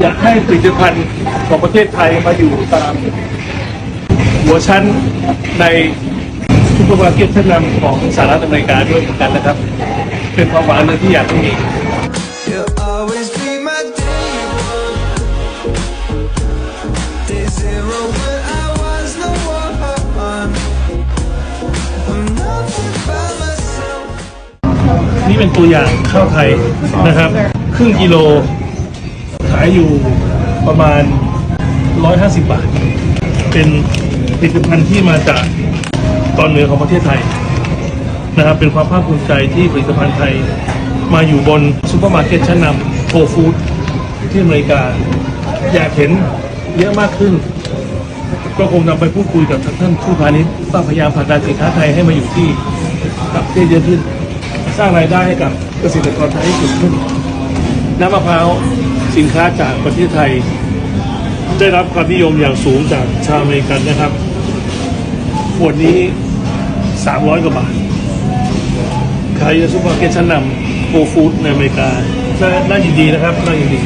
อยากให้ผลิตภัณฑ์ของประเทศไทยมาอยู่ตามหัวชั้นในซุปเปอร์มาร์เก็ตชั้นนำของสหรัฐอเมริกาด้วยเหมือนกันนะครับ เป็นความหวังหนึงที่อยากให้มี You'll always be my day one. Day zero when I was no one. I'm nothing by myself. นี่เป็นตัวอย่างข้าวไทยนะครับ ครึ่งกิโล ขายอยู่ประมาณ 150 บาท เป็นผลิตภัณฑ์ที่มาจากตอนเหนือของประเทศไทยนะครับเป็นความภาคภูมิใจที่ผลิตภัณฑ์ไทย มาอยู่บนซูเปอร์มาร์เก็ตชั้นนำโฟฟู้ดที่อเมริกา อยากเห็นเยอะมากขึ้น ก็คงนำไปพูดคุยกับทางท่านทูตพาณิชย์ว่าพยายามผลักดันสินค้าไทยให้มาอยู่ที่ต่างประเทศเยอะขึ้น สร้างรายได้ให้กับเกษตรกรไทยให้สูงขึ้นน้ำมะพร้าว สินค้าจากประเทศไทย ได้รับความนิยมอย่างสูงจากชาวอเมริกันนะครับขวดนี้ 300 กว่าบาทขายในซูเปอร์มาร์เก็ตชั้นนำโกฟู้ดในอเมริกาน่าน่ายินดีนะครับน่ายินดี